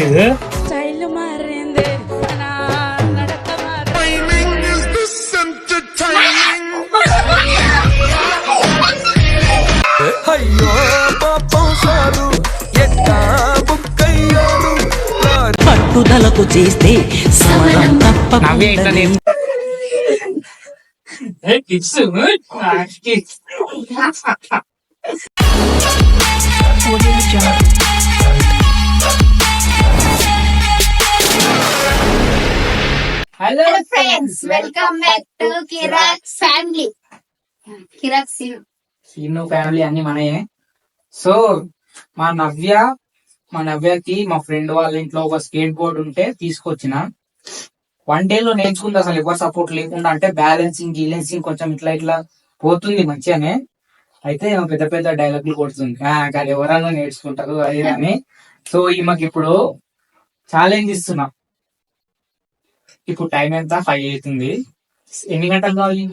మారింది. అయ్యో పాపం సారు ఎట్టా బుక్కయ్యారు పట్టుదలకు చేస్తే సమరం తప్పకుండా kids? Hello friends welcome back to Kirak family Kirak scene Seenu family అన్ని మనయే. సో మా నవ్య మా నవ్యకి మా ఫ్రెండ్ వాళ్ళ ఇంట్లో ఒక స్కేట్ బోర్డ్ ఉంటే తీసుకొచ్చిన. వన్ డే లో నేర్చుకుంది అసలు ఎవరు సపోర్ట్ లేకుండా అంటే బ్యాలెన్సింగ్ గీలెన్సింగ్ కొంచెం ఇట్లా ఇట్లా పోతుంది మంచిగానే. అయితే పెద్ద పెద్ద డైలాగులు కొడుతుంది. "ఆ, కానీ ఎవరన్నా నేర్చుకుంటారు అది ఇది" అని సో ఈమెకి ఇప్పుడు ఛాలెంజ్ ఇస్తున్నా. ఇప్పుడు టైం ఎంత? ఫైవ్ అవుతుంది. ఎన్ని గంటలు కావాలి?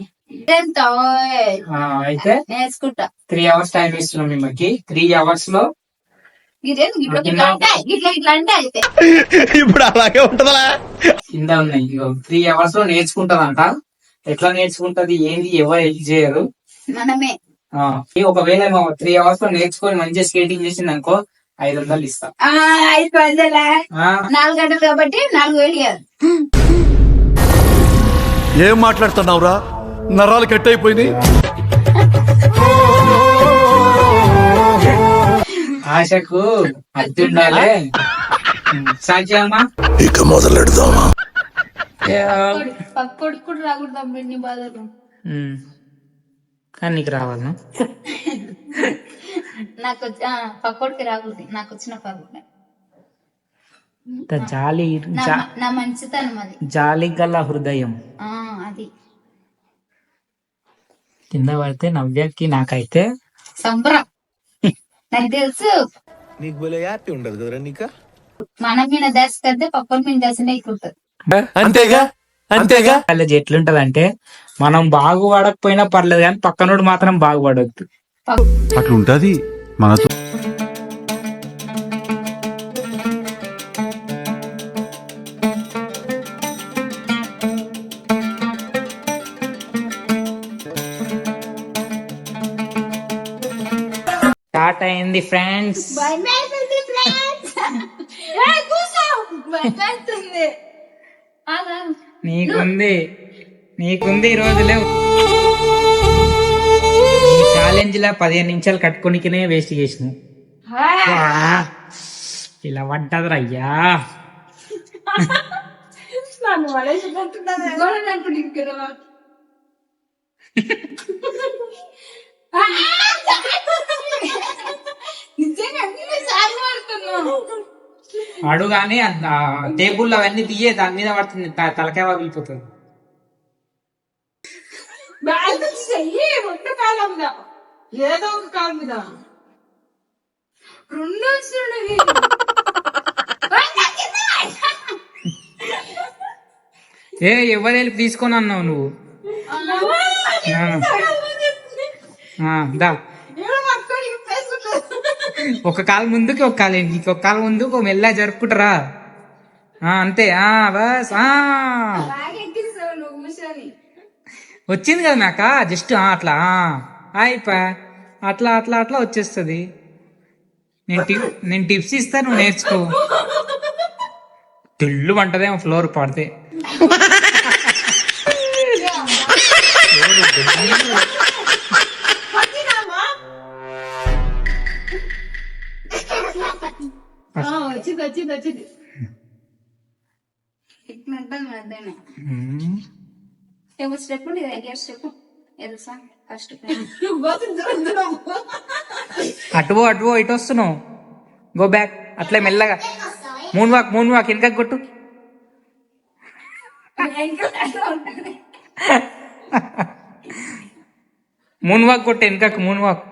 అయితే నేర్చుకుంటా. త్రీ అవర్స్ టైం ఇస్తున్నాం మిమ్మల్ని త్రీ అవర్స్లో ఇదేం ఇట్లా ఇట్లా అంటే ఇట్లా ఇట్లా అంటే అయితే. ఇప్పుడు అలాగే ఉంటదా? కింద ఉన్నాయి. త్రీ అవర్స్లో నేర్చుకుంటదంట ఎట్లా నేర్చుకుంటది? ఏంది? ఎవరు హెల్ప్ చేయరు. మనమే. ఆ, ఈ ఒకవేళ త్రీ అవర్స్లో నేర్చుకొని మంచిగా స్కేటింగ్ చేసింది అనుకో ఐదు వందలు ఇస్తా. ఆ, ఐదు వందల? నాలుగు గంటలు కాబట్టి నాలుగు వేలు ఏం మాట్లాడుతున్నావురా? నరాలు కట్ ఆశకు సాధ్యమా ఇక మొదలెడదామా? పక్కోడికి కూడా రాకూడదు అమ్మ ఎన్ని బాధలు కానీ నీకు రావాలి? నాకు పక్కోడికి రాకూడదు. నాకు వచ్చిన పర్లేదు జాలి నా నా మంచితనం అది. జాలి గల హృదయం. ఆ అది. కింద పడితే నవ్యకి నాకైతే సంబరం. నాకు తెలుసు. నీకు భలే హ్యాపీ ఉండదు కదరా నీకా? మన మీద దశ కద్దే పక్కన మీద ఎక్కుంటది అంతేగా? అంతేగా? కాలేజ్ ఎట్లుంటది అంటే మనం బాగుపడకపోయినా పర్లేదు కానీ పక్కనోడు మాత్రం బాగుపడొద్దు అట్లుంటది. మనతో స్టార్ట్ అయింది ఫ్రెండ్స్. నీకుంది నీకుంది ఈ రోజులే. ఈ ఛాలెంజ్ లా పదిహేను నిమిషాలు కట్టుకోనికినే వేస్ట్ చేసిన ఇలా పడ్డది అయ్యా. నన్ను అడుగానే టేబుల్ అవన్నీ తీయే దాని మీద పడుతుంది తలకాయ పగిలిపోతుంది బ్యాలెన్స్ చెయ్యి రెండు కాళ్ళ మీద ఏదో ఒక కాళ్ళ మీద. రెండు వస్తున్నాయి ఏ ఎవరు వెళ్ళి తీసుకొని అన్నావు నువ్వు? దా. ఒక కాలు ముందుకి ఒక కాలు వెనక్కి ఒక కాలు ముందుకు ఒక మెల్ల జరుపుకుంటారా? అంతే. ఆ బస్ వచ్చింది కదా నాక జస్ట్ అట్లా అయిపా. అట్లా అట్లా అట్లా వచ్చేస్తుంది. నేను టిప్ నేను టిప్స్ ఇస్తా నువ్వు నేర్చుకో. తెల్లు అంటదేమో ఫ్లోర్ పడితే. వచ్చింది వచ్చింది వచ్చింది. ఏమో స్టెప్ ఉంది ఐడియా స్టెప్ తెలుసా? ఫస్ట్ అటువో అటువో ఇటు వస్తున్నావు. గో బ్యాక్ అట్లే మెల్లగా. మూన్ వాక్ మూన్ వాక్ వెనక కొట్టు. మూన్ వాక్ కొట్టు వెనకకు. మూన్ వాక్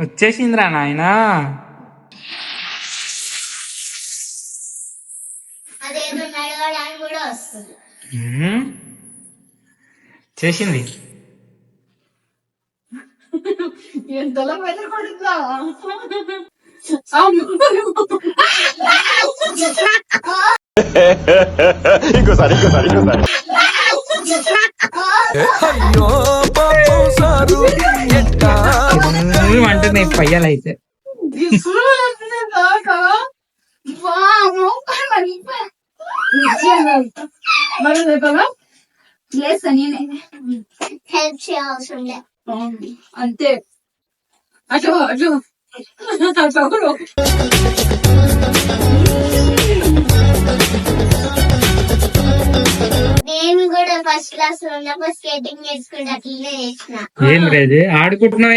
వచ్చేసిందిరా నాయనా. చేసింది. ఎంతలో బెదరపడుతుందా అయ్యో. అంటే నేను పయ్యాలైతే హెల్ప్ చేయాల్సిన లే. అంతే అటు అటు అటు నేను కూడా ఫస్ట్ క్లాస్లో ఉన్నప్పుడు స్కేటింగ్ నేర్చుకుంటే అట్లనే చేసిన ఏం లేదు ఆడుకుంటున్నావు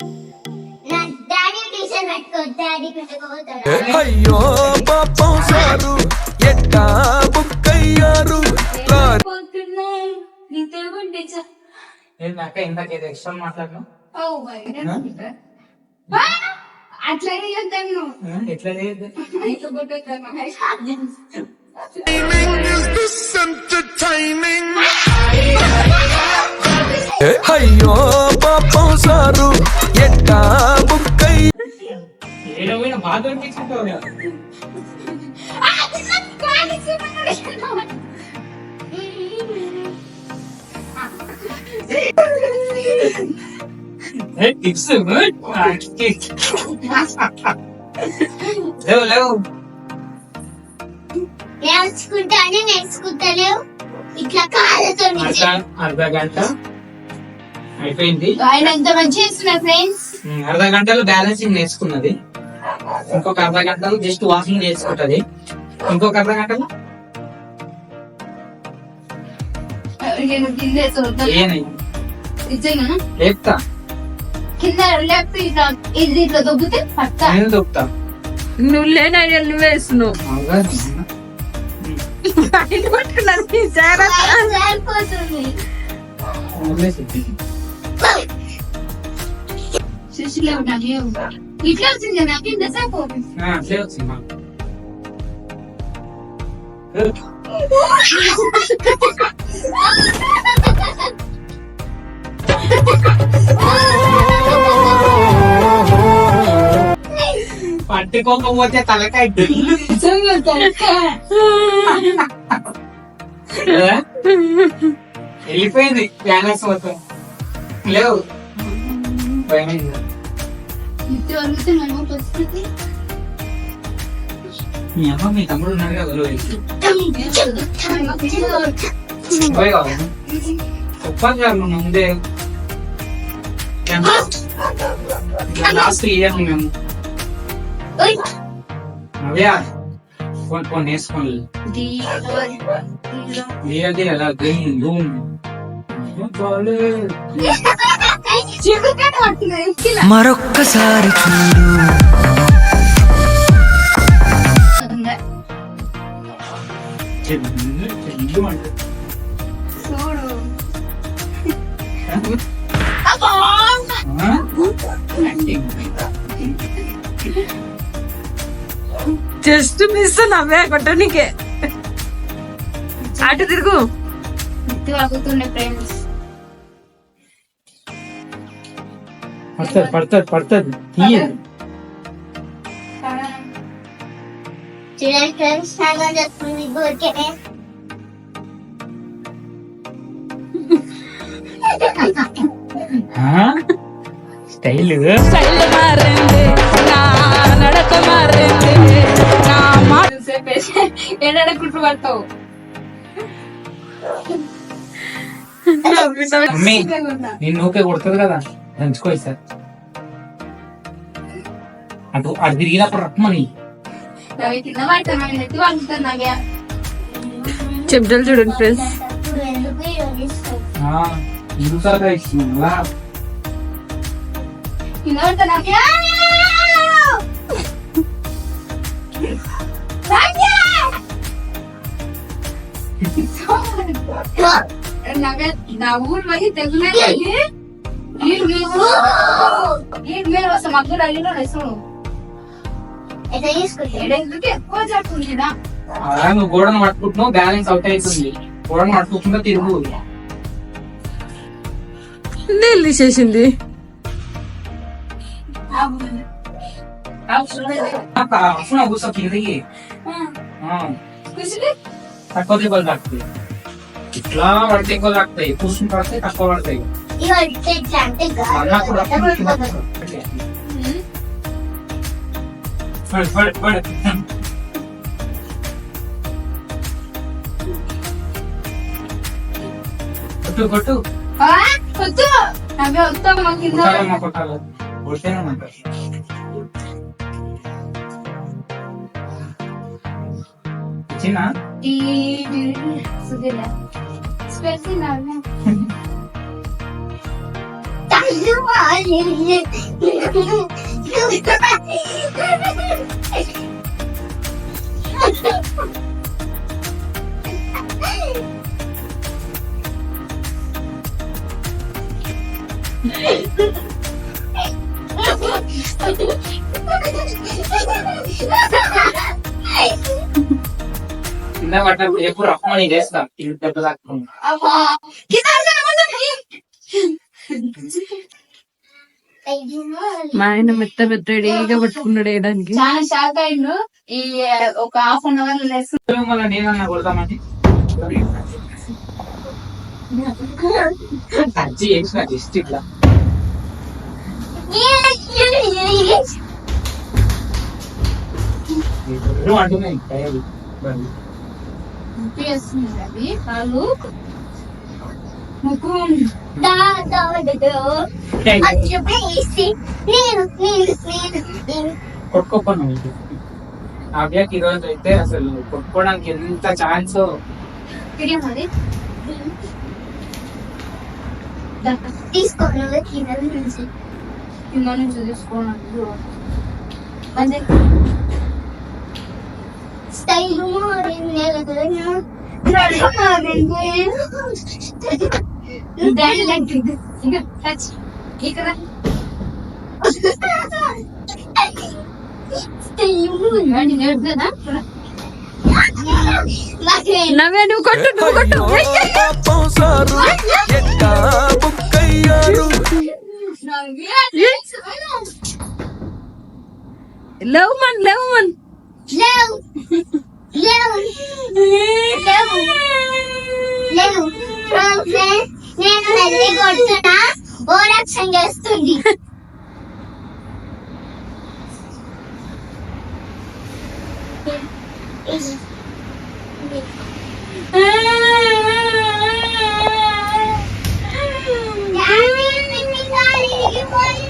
అయ్యో పాపం సారు ఎట్టా బుక్కయ్యారు అక్క ఇందాక ఏదో ఎక్స్ట్రా మాట్లాడినావు ఓ మై అట్లనే చేద్దాను ఎట్లా లేదు అయితే కొట్టేద్దాం అయ్యో పాపం సారు ఎట్టా టిప్స్ లేవు లేవు. నేర్చుకుంటానే నేర్చుకుంటలేవు. ఇట్లా కాళ్ళతో అర్ధ అర్ధ గంట అయిపోయింది. ఆయన ఎంత మంచి చేస్తున్నారు ఫ్రెండ్స్ అర్ధ గంటలో బ్యాలెన్సింగ్ నేర్చుకున్నది. ఇంకొక అర్ధ గంటలో జస్ట్ వాకింగ్ నేర్చుకుంటది. ఇంకొక అర్ధ గంటలో? లేపుతా. కింద ఇట్లా ఇది ఇట్లా దొబ్బితే పక్క నేను దొక్కుతా నువ్వు లేనయ్యా నువ్వు వేస్తున్నావు అవునా? సరిపోతుంది సుశీల ఉన్నాను ఇట్లా వచ్చింది కదా కింద మాకు. పట్టుకోకపోతే తలకాయ? వెళ్ళిపోయింది బ్యాలెన్స్ మొత్తం. లేవు. భయమైంది. ఇంటి వరకు మనం పరిస్థితి మీ అమ్మ మీ తమ్ముడు ఉన్నాడు కదా వదిలేయ్. పోయి కావాలి ఒప్పందాలు ముందే లాస్ట్ ఇయర్ మేము అవే ఫోన్ ఫోన్ వేసుకోండి ఏది అలా గ్రీన్ రూమ్ మరొక్కసారి చూడు. జస్ట్ మిస్ నవ్వే కొట్టనికే. అటు తిరుగు. వాగుతుండే ఫ్రెండ్స్. పడుతుంది పడుతుంది పడుతుంది తీయదు చూడండి ఫ్రెండ్స్ చాలా చెప్తుంది ఊరికే స్టైల్ స్టైల్ మారింది నా నడక మారింది నా మాట చెప్పేసి ఏడాడ కుట్టు పడతావు మమ్మీ నేను నూకే కొడుతుంది కదా Ten squared. Atau adrila permani. చెప్తాను చూడండి ఫ్రెండ్స్ నా ఊరు పోయి lagi. మీరు నీళ్ళు మీరు వస్తాం అక్కడ అయ్యిందో వేసుకోడు ఎట్లా తీసుకుంటే ఎందుకు ఎక్కువ చెప్తుందిరా అలా నువ్వు గోడను పట్టుకుంటున్నావు బ్యాలెన్స్ అవుట్ అవుతుంది గోడను పట్టుకుంటుందో తిరుగు నీళ్ళు తీసేసింది అప్పుడు కూర్చో కిందకి ఆ, తక్కువ దెబ్బలు తాకుతాయి ఇట్లా పడితే ఎక్కువ తాకుతాయి కూర్చుని పడితే తక్కువ పడతాయి ఇక ఇట్లా ఇట్లా అంటే అన్నా కూడా పడు, పడు, పడు. కొట్టు కొట్టు వద్దు నవ్వే వస్తాం మా కింద కొట్టాలమ్మా కొట్టాలి కొట్టేనమ్మంట చిన్న ఈ సుధీర స్పెషల్ నవ్వే తల్లు వాలి కింద పడ్డప్పుడు ఎప్పుడు రమ్మని మా ఆయన మెత్త మెత్త రెడీగా పట్టుకున్నాడు వేయడానికి. చాలా షాక్ అయిండు. ఈ ఒక హాఫ్ అన్ అవర్ లెస్ మళ్ళీ నేనన్నా కొడతామని. అజ్జి చేసిన జస్ట్ ఇట్లా. నువ్వు అంటున్నాయి. ముఖం కొట్టుకోపను నవ్యకి ఈ రోజు అయితే అసలు కొట్టుకోవడానికి ఎంత ఛాన్స్ తీసుకోను కింద నుంచి. కింద నుంచి తీసుకోవడానికి అదే. స్టైల్ ನವೇನು ಕೊಟ್ಟು ಕೊಟ್ಟು love man love man love style daddy నేర్పుదా మారింది నవ్వే నువ్వు కొట్టు నువ్వు కొట్టు అయ్యో పాపం సారు ఎట్టా బుక్కయ్యారు లేవు మన్ లేవు మన్ లేవు లేవు లేవు లేవు నేను వెళ్ళి కొడుతున్నా ఓ రక్షణ చేస్తుంది డాడీ,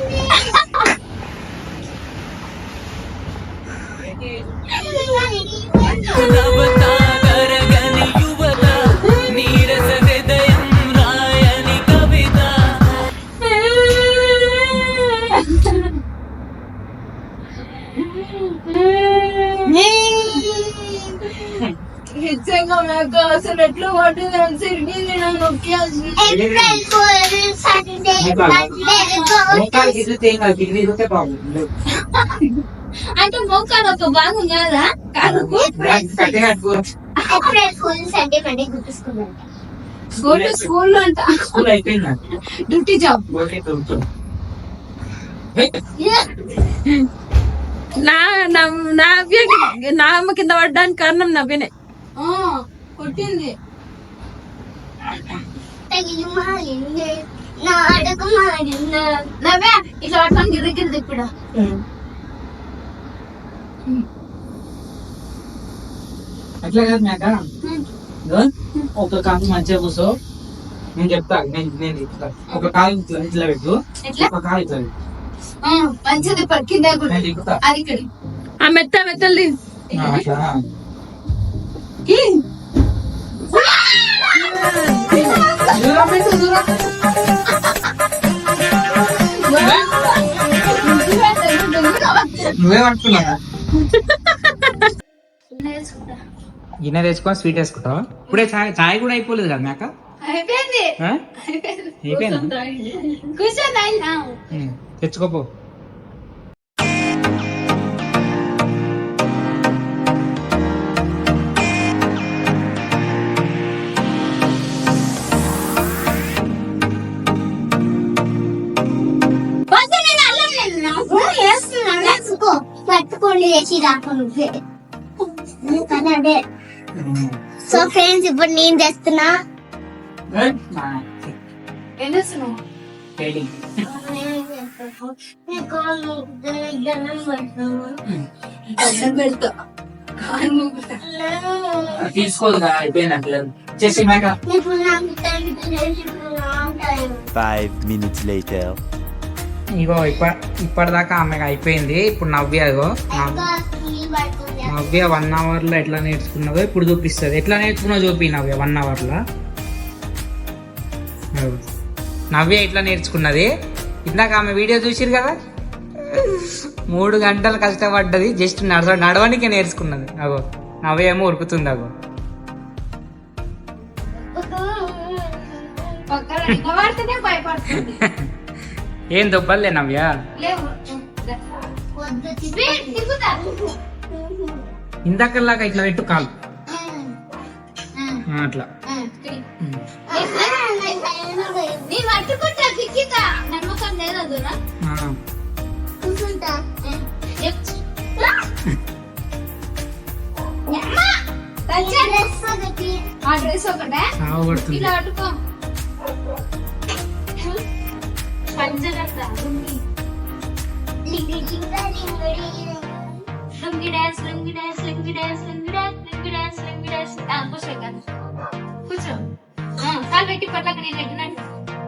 నిజంగా నాకు అసలు ఎట్లా పట్టింది సిరిగింది నన్ను నొక్కేయాల్సింది అంటే మోకాలు ఒక భాగం కాదా? ఏప్రిల్ ఫూల్ సండే మండే గుర్తుకున్నాను స్కూల్ స్కూల్లో అంట. స్కూల్ అయిపోయింది? Duty job. నా నా నవ్య నా అమ్మ కింద పడ్డానికి కారణం నవ్యనే కొట్టింది. నవ్య ఇట్లా పట్టుకొని గిరి గిరి తిప్పిడా. అట్లా కాదు మేక ఒక కాలు మంచిగా కూర్చో. నేను చెప్తా నేను నేను చెప్తా. ఒక కాలు ఇట్లా ఇట్లా పెట్టు? ఒక కాలు ఇట్లా పెట్టు. మంచిది ఇక్కడ. ఆ మెత్త దూరం. నువ్వే పట్టుకున్నావా? గిన్నె తెచ్చుకొని స్వీట్ వేసుకుంటావా? ఇప్పుడే చాయ్ చాయ్ కూడా అయిపోలేదు కదా మేక? అయిపోయింది? అయిపోయిందా. తెచ్చుకోపో. పట్టుకోండి వేసి రాకు నువ్వే. కానీ అదే సో ఫ్రెండ్స్ ఇప్పుడు నేను తెస్తున్నా ఏం చేస్తున్నావు. తీసుకోదు చేసి మేక. later. ఇగో ఇప్ప ఇప్పటిదాకా ఆమెకు అయిపోయింది. ఇప్పుడు నవ్య ఇగో నవ్- నవ్య వన్ అవర్లో ఎట్లా నేర్చుకున్నావో ఇప్పుడు చూపిస్తుంది. ఎట్లా నేర్చుకున్నావు చూపి నవ్య వన్ అవర్లో అగో. నవ్య ఎట్లా నేర్చుకున్నది? ఇందాక ఆమె వీడియో చూసిరు కదా? మూడు గంటలు కష్టపడ్డది జస్ట్ నడవ నడవనికే నేర్చుకున్నది. అగో నవ్య ఏమో ఉరుకుతుంది అగో. ఏం దొబ్బలే నవ్య? లేవు. ఇందాకలాగా ఇట్లా పెట్టు కాలు. ఆ, అట్లా. నేను పట్టుకుంటా కిక్కితా. నమ్మకం లేదు Consider that. Lungi.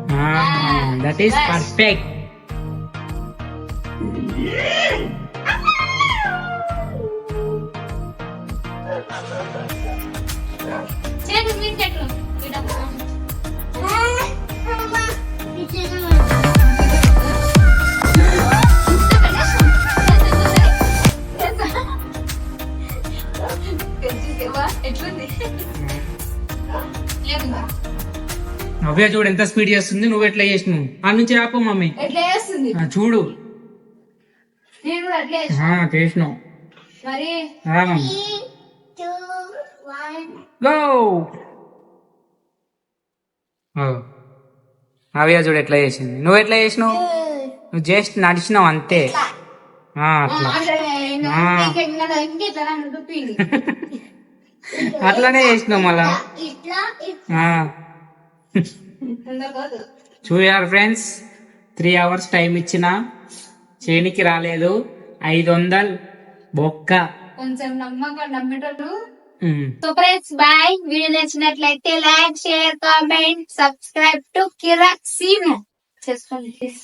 Ah, Ah. Ah, నవ్య చూడు ఎంత స్పీడ్ చేస్తుంది నువ్వు ఎట్లా చేసినావు? ఆ నుంచి రాపో మమ్మీ. చూడు. చేసినావు. నవ్య చూడు ఎట్లా చేసింది. నువ్వు ఎట్లా చేసినావు? నువ్వు జస్ట్ నడిచినావు అంతే. అట్లా ఆ. ఇంకెట్లా నన్ను దుప్పింది అట్లానే చేసినావు మళ్ళా. చూడారు ఫ్రెండ్స్ త్రీ అవర్స్ టైం ఇచ్చిన చేనికి రాలేదు. ఐదు వందలు బొక్క. కొంచెం నమ్మకం నమ్మేటోళ్ళు. Um. So friends bye video నచ్చినట్లయితే like share comment subscribe to Kirak Seenu చేసుకోండి ప్లీజ్